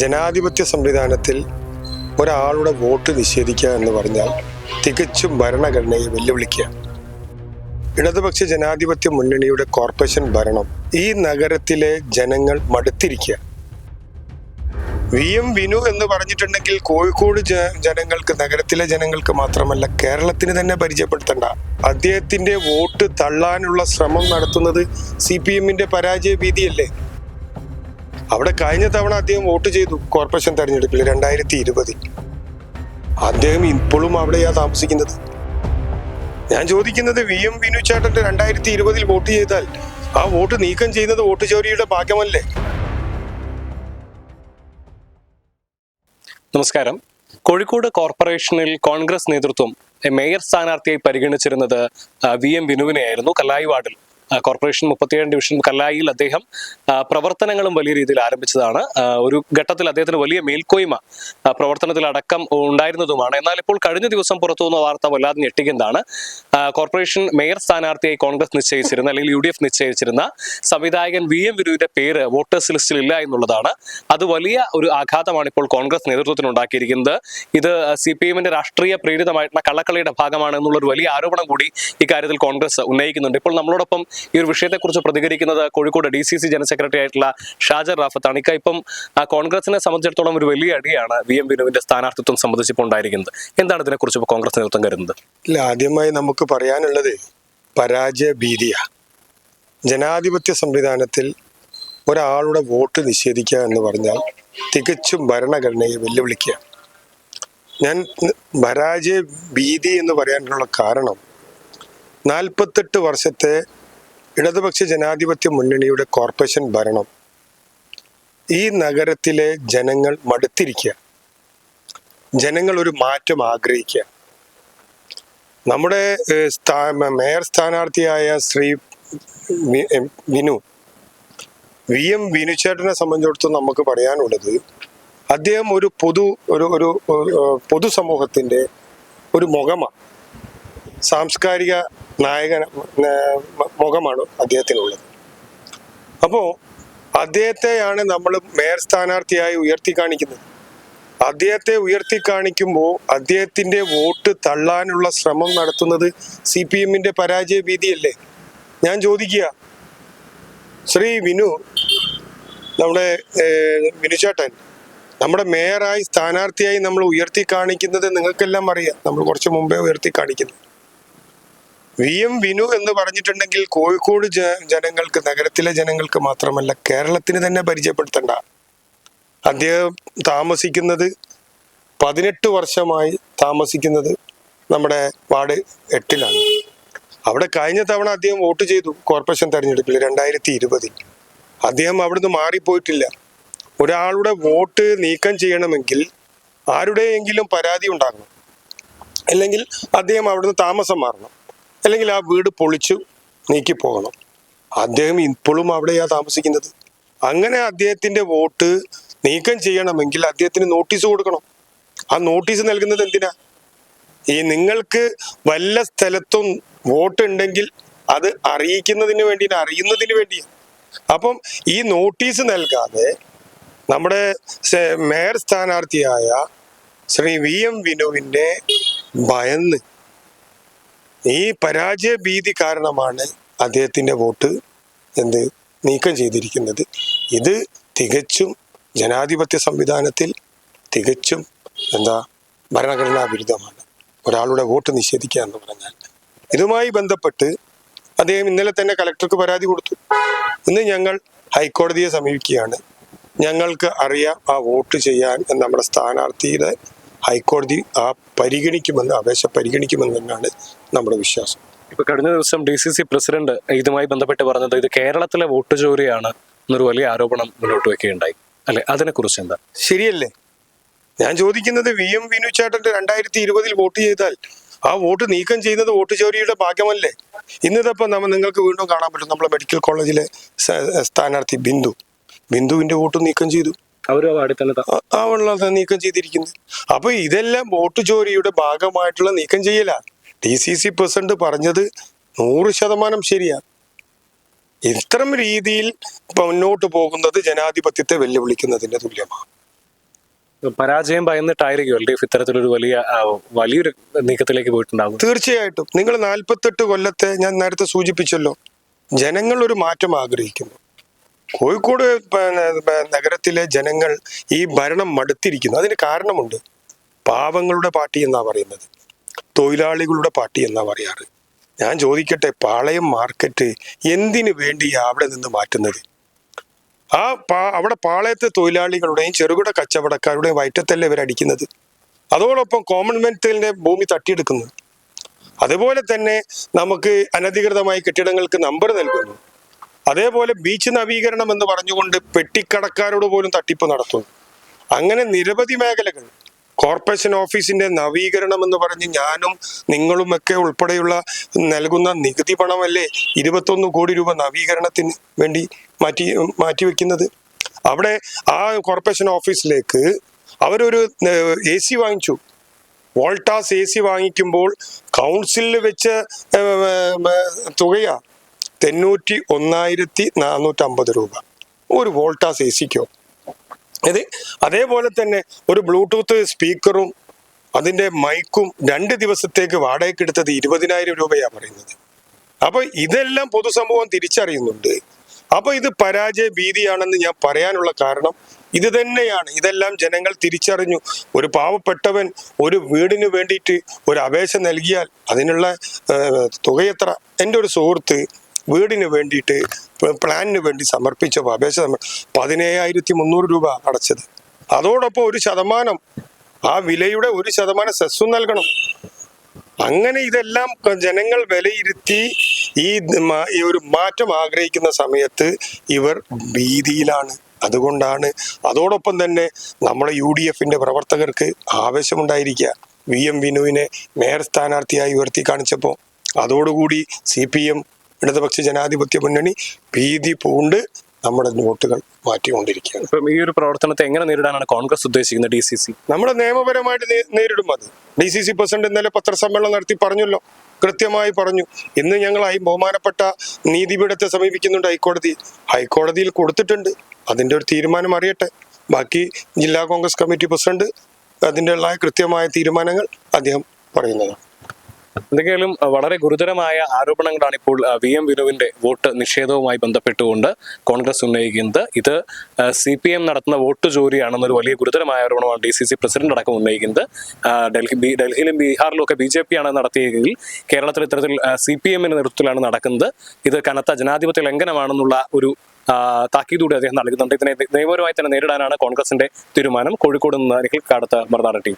ജനാധിപത്യ സംവിധാനത്തിൽ ഒരാളുടെ വോട്ട് നിഷേധിക്കുക എന്ന് പറഞ്ഞാൽ തികച്ചും ഭരണഘടനയെ വെല്ലുവിളിക്കുക. ഇടതുപക്ഷ ജനാധിപത്യ മുന്നണിയുടെ കോർപ്പറേഷൻ ഭരണം ഈ നഗരത്തിലെ ജനങ്ങൾ മടുത്തിരിക്കുക. വി എം വിനു എന്ന് പറഞ്ഞിട്ടുണ്ടെങ്കിൽ കോഴിക്കോട് ജനങ്ങൾക്ക് നഗരത്തിലെ ജനങ്ങൾക്ക് മാത്രമല്ല കേരളത്തിന് തന്നെ പരിചയപ്പെടുത്തണ്ട. അദ്ദേഹത്തിന്റെ വോട്ട് തള്ളാനുള്ള ശ്രമം നടത്തുന്നത് സി പി എമ്മിന്റെ പരാജയ ഭീതിയല്ലേ? അവിടെ കഴിഞ്ഞ തവണ അദ്ദേഹം വോട്ട് ചെയ്തു കോർപ്പറേഷൻ തെരഞ്ഞെടുപ്പിൽ രണ്ടായിരത്തി ഇരുപതിൽ അദ്ദേഹം ഇപ്പോഴും അവിടെയാ താമസിക്കുന്നത്. ഞാൻ ചോദിക്കുന്നത് വി എം വിനു ചേട്ടന്റെ രണ്ടായിരത്തി ഇരുപതിൽ വോട്ട് ചെയ്താൽ ആ വോട്ട് നീക്കം ചെയ്യുന്നത് വോട്ട് ചോരിയുടെ ഭാഗ്യമല്ലേ? നമസ്കാരം. കോഴിക്കോട് കോർപ്പറേഷനിൽ കോൺഗ്രസ് നേതൃത്വം മേയർ സ്ഥാനാർത്ഥിയായി പരിഗണിച്ചിരുന്നത് വി എം വിനുവിനെയായിരുന്നു കല്ലായി വാർഡിൽ കോർപ്പറേഷൻ മുപ്പത്തിയേഴ് ഡിവിഷൻ കല്ലായിൽ അദ്ദേഹം പ്രവർത്തനങ്ങളും വലിയ രീതിയിൽ ആരംഭിച്ചതാണ്. ഒരു ഘട്ടത്തിൽ അദ്ദേഹത്തിന് വലിയ മേൽക്കോയ്മ പ്രവർത്തനത്തിൽ അടക്കം ഉണ്ടായിരുന്നതുമാണ്. എന്നാൽ ഇപ്പോൾ കഴിഞ്ഞ ദിവസം പുറത്തു വന്ന വാർത്ത വല്ലാതെ ഞെട്ടിക്കുന്നതാണ്. കോർപ്പറേഷൻ മേയർ സ്ഥാനാർത്ഥിയായി കോൺഗ്രസ് നിശ്ചയിച്ചിരുന്ന അല്ലെങ്കിൽ യു ഡി എഫ് നിശ്ചയിച്ചിരുന്ന സംവിധായകൻ വി എം വിരൂരിന്റെ പേര് വോട്ടേഴ്സ് ലിസ്റ്റിൽ ഇല്ല എന്നുള്ളതാണ്. അത് വലിയ ഒരു ആഘാതമാണ് ഇപ്പോൾ കോൺഗ്രസ് നേതൃത്വത്തിന് ഉണ്ടാക്കിയിരിക്കുന്നത്. ഇത് സി പി എമ്മിന്റെ രാഷ്ട്രീയ പ്രേരിതമായിട്ടുള്ള കള്ളക്കളിയുടെ ഭാഗമാണ് എന്നുള്ള ഒരു വലിയ ആരോപണം കൂടി ഇക്കാര്യത്തിൽ കോൺഗ്രസ് ഉന്നയിക്കുന്നുണ്ട്. ഇപ്പോൾ നമ്മളോടൊപ്പം ഈ ഒരു വിഷയത്തെക്കുറിച്ച് പ്രതികരിക്കുന്നത് Kozhikode D C C general secretary ആയിട്ടുള്ള ഷാജർ റാഫത്താണ്. ഇക്ക ഇപ്പം കോൺഗ്രസിനെ സംബന്ധിച്ചിടത്തോളം ഒരു വലിയ അടിയാണ് വി എം വിനുവിന്റെ സ്ഥാനാർത്ഥിത്വം സംബന്ധിച്ചിപ്പോൾ ഉണ്ടായിരിക്കുന്നത്. എന്താണ് ഇതിനെക്കുറിച്ച് ഇപ്പോൾ കോൺഗ്രസ് നേതൃത്വം കരുതുന്നത്? ഇല്ല ആദ്യമായി നമുക്ക് പറയാനുള്ളത് പരാജയ ഭീതിയാണ് ജനാധിപത്യ സംവിധാനത്തിൽ ഒരാളുടെ വോട്ട് നിഷേധിക്കുക എന്ന് പറഞ്ഞാൽ തികച്ചും ഭരണഘടനയെ വെല്ലുവിളിക്കുക. ഞാൻ പരാജയ ഭീതി എന്ന് പറയാനുള്ള കാരണം നാൽപ്പത്തെട്ട് വർഷത്തെ ഇടതുപക്ഷ ജനാധിപത്യ മുന്നണിയുടെ കോർപ്പറേഷൻ ഭരണം ഈ നഗരത്തിലെ ജനങ്ങൾ മടുത്തിരിക്കുക. ജനങ്ങൾ ഒരു മാറ്റം ആഗ്രഹിക്കുക. നമ്മുടെ സ്ഥാ- മേയർ സ്ഥാനാർത്ഥിയായ ശ്രീ വിനു വി എം വിനുചേട്ടനെ സംബന്ധിച്ചിടത്തോളം നമുക്ക് പറയാനുള്ളത് അദ്ദേഹം ഒരു പൊതു ഒരു ഒരു പൊതുസമൂഹത്തിന്റെ ഒരു മുഖമാണ്. സാംസ്കാരിക നായകൻ മുഖമാണ് അദ്ദേഹത്തിനുള്ളത്. അപ്പോൾ അദ്ദേഹത്തെയാണ് നമ്മൾ മേയർ സ്ഥാനാർത്ഥിയായി ഉയർത്തി കാണിക്കുന്നത്. അദ്ദേഹത്തെ ഉയർത്തി കാണിക്കുമ്പോൾ അദ്ദേഹത്തിന്റെ വോട്ട് തള്ളാനുള്ള ശ്രമം നടത്തുന്നത് സി പി എമ്മിന്റെ പരാജയ ഭീതിയല്ലേ? ഞാൻ ചോദിക്കുക. ശ്രീ വിനു നമ്മുടെ വിനുചേട്ടൻ നമ്മുടെ മേയറായി സ്ഥാനാർത്ഥിയായി നമ്മൾ ഉയർത്തി കാണിക്കുന്നത് നിങ്ങൾക്കെല്ലാം അറിയാം. നമ്മൾ കുറച്ച് മുമ്പേ ഉയർത്തി കാണിക്കുന്നു. വി എം വിനു എന്ന് പറഞ്ഞിട്ടുണ്ടെങ്കിൽ കോഴിക്കോട് ജനങ്ങൾക്ക് നഗരത്തിലെ ജനങ്ങൾക്ക് മാത്രമല്ല കേരളത്തിന് തന്നെ പരിചയപ്പെടുത്തണ്ട. അദ്ദേഹം താമസിക്കുന്നത് പതിനെട്ട് വർഷമായി താമസിക്കുന്നത് നമ്മുടെ വാർഡ് എട്ടിലാണ്. അവിടെ കഴിഞ്ഞ തവണ അദ്ദേഹം വോട്ട് ചെയ്തു കോർപ്പറേഷൻ തെരഞ്ഞെടുപ്പിൽ രണ്ടായിരത്തി ഇരുപതിൽ അദ്ദേഹം അവിടുന്ന് മാറിപ്പോയിട്ടില്ല. ഒരാളുടെ വോട്ട് നീക്കം ചെയ്യണമെങ്കിൽ ആരുടെയെങ്കിലും പരാതി ഉണ്ടാകണം. അല്ലെങ്കിൽ അദ്ദേഹം അവിടുന്ന് താമസം മാറണം. അല്ലെങ്കിൽ ആ വീട് പൊളിച്ചു നീക്കി പോകണം അദ്ദേഹം ഇപ്പോഴും അവിടെയാ താമസിക്കുന്നത്. അങ്ങനെ അദ്ദേഹത്തിന്റെ വോട്ട് നീക്കം ചെയ്യണമെങ്കിൽ അദ്ദേഹത്തിന് നോട്ടീസ് കൊടുക്കണം. ആ നോട്ടീസ് നൽകുന്നത് എന്തിനാ? ഈ നിങ്ങൾക്ക് വല്ല സ്ഥലത്തും വോട്ട് ഉണ്ടെങ്കിൽ അത് അറിയിക്കുന്നതിന് വേണ്ടി അറിയുന്നതിന് വേണ്ടി അപ്പം ഈ നോട്ടീസ് നൽകാതെ നമ്മുടെ മേയർ സ്ഥാനാർത്ഥിയായ ശ്രീ വി എം വിനുവിനെ ഭയന്ന് ഈ പരാജയ ഭീതി കാരണമാണ് അദ്ദേഹത്തിന്റെ വോട്ട് എന്ത് നീക്കം ചെയ്തിരിക്കുന്നത്. ഇത് തികച്ചും ജനാധിപത്യ സംവിധാനത്തിൽ തികച്ചും എന്താ ഭരണഘടനാ വിരുദ്ധമാണ്. ഒരാളുടെ വോട്ട് നിഷേധിക്കുക എന്ന് പറഞ്ഞാൽ. ഇതുമായി ബന്ധപ്പെട്ട് അദ്ദേഹം ഇന്നലെ തന്നെ കലക്ടർക്ക് പരാതി കൊടുത്തു. ഇന്ന് ഞങ്ങൾ ഹൈക്കോടതിയെ സമീപിക്കുകയാണ്. ഞങ്ങൾക്ക് അറിയാം ആ വോട്ട് ചെയ്യാൻ നമ്മുടെ സ്ഥാനാർത്ഥിയുടെ ഹൈക്കോടതി ആ പരിഗണിക്കുമെന്ന് അപേക്ഷ പരിഗണിക്കുമെന്ന് തന്നെയാണ് നമ്മുടെ വിശ്വാസം. ഇപ്പൊ കഴിഞ്ഞ ദിവസം ഡി സി സി പ്രസിഡന്റ് ഇതുമായി ബന്ധപ്പെട്ട് പറഞ്ഞത് ഇത് കേരളത്തിലെ വോട്ട് ചോരിയാണ് എന്നൊരു വലിയ ആരോപണം മുന്നോട്ട് വെക്കുകയുണ്ടായി അല്ലെ? അതിനെക്കുറിച്ച് എന്താ? ശരിയല്ലേ? ഞാൻ ചോദിക്കുന്നത് വി എം വിനു ചേട്ടന്റെ രണ്ടായിരത്തി ഇരുപതിൽ വോട്ട് ചെയ്താൽ ആ വോട്ട് നീക്കം ചെയ്യുന്നത് വോട്ട് ചോരിയുടെ ഭാഗ്യമല്ലേ ഇന്നിതപ്പം നമ്മൾ നിങ്ങൾക്ക് വീണ്ടും കാണാൻ പറ്റും നമ്മളെ മെഡിക്കൽ കോളേജിലെ സ്ഥാനാർത്ഥി ബിന്ദു. ബിന്ദുവിന്റെ വോട്ട് നീക്കം ചെയ്തു. അവർ വാടി തന്നെ ത- ആ- ആ നീക്കം ചെയ്തിരിക്കുന്നത് അപ്പൊ ഇതെല്ലാം വോട്ട് ചോരിയുടെ ഭാഗമായിട്ടുള്ള നീക്കം ചെയ്യല. ഡി സി സി പ്രസിഡന്റ് പറഞ്ഞത് നൂറ് ശതമാനം ശരിയാ. ഇത്തരം രീതിയിൽ മുന്നോട്ട് പോകുന്നത് ജനാധിപത്യത്തെ വെല്ലുവിളിക്കുന്നതിന്റെ തുല്യമാണ്. പരാജയം ഭയന്നിട്ടായിരിക്കും എൽ ഡി എഫ് ഇത്തരത്തിലൊരു വലിയ ആ, വലിയൊരു നീക്കത്തിലേക്ക് പോയിട്ടുണ്ടാകും തീർച്ചയായിട്ടും. നിങ്ങൾ നാൽപ്പത്തെട്ട് കൊല്ലത്തെ ഞാൻ നേരത്തെ സൂചിപ്പിച്ചല്ലോ. ജനങ്ങൾ ഒരു മാറ്റം ആഗ്രഹിക്കുന്നു. കോഴിക്കോട് നഗരത്തിലെ ജനങ്ങൾ ഈ ഭരണം മടുത്തിരിക്കുന്നു. അതിന് കാരണമുണ്ട്. പാവങ്ങളുടെ പാർട്ടി എന്നാ പറയുന്നത്. തൊഴിലാളികളുടെ പാർട്ടി എന്നാ പറയാറ്. ഞാൻ ചോദിക്കട്ടെ പാളയം മാർക്കറ്റ് എന്തിനു വേണ്ടി അവിടെ നിന്ന് മാറ്റുന്നത്? ആ പാ അവിടെ പാളയത്തെ തൊഴിലാളികളുടെയും ചെറുകിട കച്ചവടക്കാരുടെയും വയറ്റത്തല്ലേ ഇവരടിക്കുന്നത് അതോടൊപ്പം കോമൺവെൽത്തിന്റെ ഭൂമി തട്ടിയെടുക്കുന്നു. അതുപോലെ തന്നെ നമുക്ക് അനധികൃതമായി കെട്ടിടങ്ങൾക്ക് നമ്പർ നൽകുന്നു. അതേപോലെ ബീച്ച് നവീകരണം എന്ന് പറഞ്ഞുകൊണ്ട് പെട്ടിക്കടക്കാരോട് പോലും തട്ടിപ്പ് നടത്തുന്നു. അങ്ങനെ നിരവധി മേഖലകൾ. കോർപ്പറേഷൻ ഓഫീസിന്റെ നവീകരണം എന്ന് പറഞ്ഞ് ഞാനും നിങ്ങളും ഒക്കെ ഉൾപ്പെടെയുള്ള നൽകുന്ന നികുതി പണമല്ലേ ഇരുപത്തൊന്ന് കോടി രൂപ നവീകരണത്തിന് വേണ്ടി മാറ്റി മാറ്റിവെക്കുന്നത് അവിടെ ആ കോർപ്പറേഷൻ ഓഫീസിലേക്ക് അവരൊരു എ സി വാങ്ങിച്ചു. വോൾട്ടാസ് എ സി വാങ്ങിക്കുമ്പോൾ കൗൺസിലിൽ വെച്ച ഏർ, ഏർ, തുകയാ. തൊണ്ണൂറ്റി ഒന്നായിരത്തി നാനൂറ്റമ്പത് രൂപ. ഒരു വോൾട്ടാസ് എ സിക്കോ. ഇത് അതേപോലെ തന്നെ ഒരു ബ്ലൂടൂത്ത് സ്പീക്കറും അതിന്റെ മൈക്കും രണ്ട് ദിവസത്തേക്ക് വാടകയ്ക്ക് എടുത്തത് ഇരുപതിനായിരം രൂപയാണ് പറയുന്നത്. അപ്പോൾ ഇതെല്ലാം പൊതുസമൂഹം തിരിച്ചറിയുന്നുണ്ട്. അപ്പോൾ ഇത് പരാജയ ഭീതിയാണെന്ന് ഞാൻ പറയാനുള്ള കാരണം ഇത് തന്നെയാണ്. ഇതെല്ലാം ജനങ്ങൾ തിരിച്ചറിഞ്ഞു. ഒരു പാവപ്പെട്ടവൻ ഒരു വീടിന് വേണ്ടിയിട്ട് ഒരു അപേക്ഷ നൽകിയാൽ അതിനുള്ള തുകയെത്ര? എന്റെ ഒരു സുഹൃത്ത് വീടിന് വേണ്ടിയിട്ട് പ്ലാനിന് വേണ്ടി സമർപ്പിച്ച അപേക്ഷ പതിനേഴായിരത്തി മുന്നൂറ് രൂപ അടച്ചത്. അതോടൊപ്പം ഒരു ശതമാനം ആ വിലയുടെ ഒരു ശതമാനം സെസ്സും നൽകണം. അങ്ങനെ ഇതെല്ലാം ജനങ്ങൾ വിലയിരുത്തി ഈ ഒരു മാറ്റം ആഗ്രഹിക്കുന്ന സമയത്ത് ഇവർ ഭീതിയിലാണ്. അതുകൊണ്ടാണ് അതോടൊപ്പം തന്നെ നമ്മളെ യു ഡി എഫിന്റെ പ്രവർത്തകർക്ക് ആവശ്യമുണ്ടായിരിക്കുക വി എം വിനുവിനെ മേയർ സ്ഥാനാർത്ഥിയായി ഉയർത്തി കാണിച്ചപ്പോൾ. അതോടുകൂടി സി പി എം ഇടതുപക്ഷ ജനാധിപത്യ മുന്നണി ഭീതി പൂണ്ട് നമ്മുടെ വോട്ടുകൾ മാറ്റിക്കൊണ്ടിരിക്കുകയാണ്. ഇപ്പം ഈ ഒരു പ്രവർത്തനത്തെ എങ്ങനെ നേരിടാനാണ് കോൺഗ്രസ് ഉദ്ദേശിക്കുന്നത് ഡി സി സി നമ്മുടെ നിയമപരമായിട്ട് നേരിടും അത്. ഡി സി സി പ്രസിഡന്റ് ഇന്നലെ പത്രസമ്മേളനം നടത്തി പറഞ്ഞല്ലോ. കൃത്യമായി പറഞ്ഞു. ഇന്ന് ഞങ്ങൾ ഞങ്ങളായി ബഹുമാനപ്പെട്ട നീതിപീഠത്തെ സമീപിക്കുന്നുണ്ട് ഹൈക്കോടതി. ഹൈക്കോടതിയിൽ കൊടുത്തിട്ടുണ്ട്. അതിന്റെ ഒരു തീരുമാനം അറിയട്ടെ. ബാക്കി ജില്ലാ കോൺഗ്രസ് കമ്മിറ്റി പ്രസിഡന്റ് അതിന്റെ കൃത്യമായ തീരുമാനങ്ങൾ അദ്ദേഹം പറയുന്നതാണ്. എന്തൊക്കെയാലും വളരെ ഗുരുതരമായ ആരോപണങ്ങളാണ് ഇപ്പോൾ വി എം വിനുവിന്റെ വോട്ട് നിഷേധവുമായി ബന്ധപ്പെട്ടുകൊണ്ട് കോൺഗ്രസ് ഉന്നയിക്കുന്നത്. ഇത് സി പി എം നടത്തുന്ന വോട്ട് ചോരിയാണെന്നൊരു വലിയ ഗുരുതരമായ ആരോപണമാണ് ഡി സി സി പ്രസിഡന്റ് അടക്കം ഉന്നയിക്കുന്നത്. ഡൽഹി ഡൽഹിയിലും ബീഹാറിലും ഒക്കെ ബി ജെ പി ആണ് നടത്തിയെങ്കിൽ കേരളത്തിൽ ഇത്തരത്തിൽ സി പി എമ്മിന്റെ നേതൃത്വത്തിലാണ് നടക്കുന്നത്. ഇത് കനത്ത ജനാധിപത്യ ലംഘനമാണെന്നുള്ള ഒരു താക്കീതൂടെ അദ്ദേഹം നൽകുന്നുണ്ട്. ഇതിനെ നിയമപരമായി തന്നെ നേരിടാനാണ് കോൺഗ്രസിന്റെ തീരുമാനം. കോഴിക്കോട് നിന്ന് നിഖിൽ കാടത്ത് ടി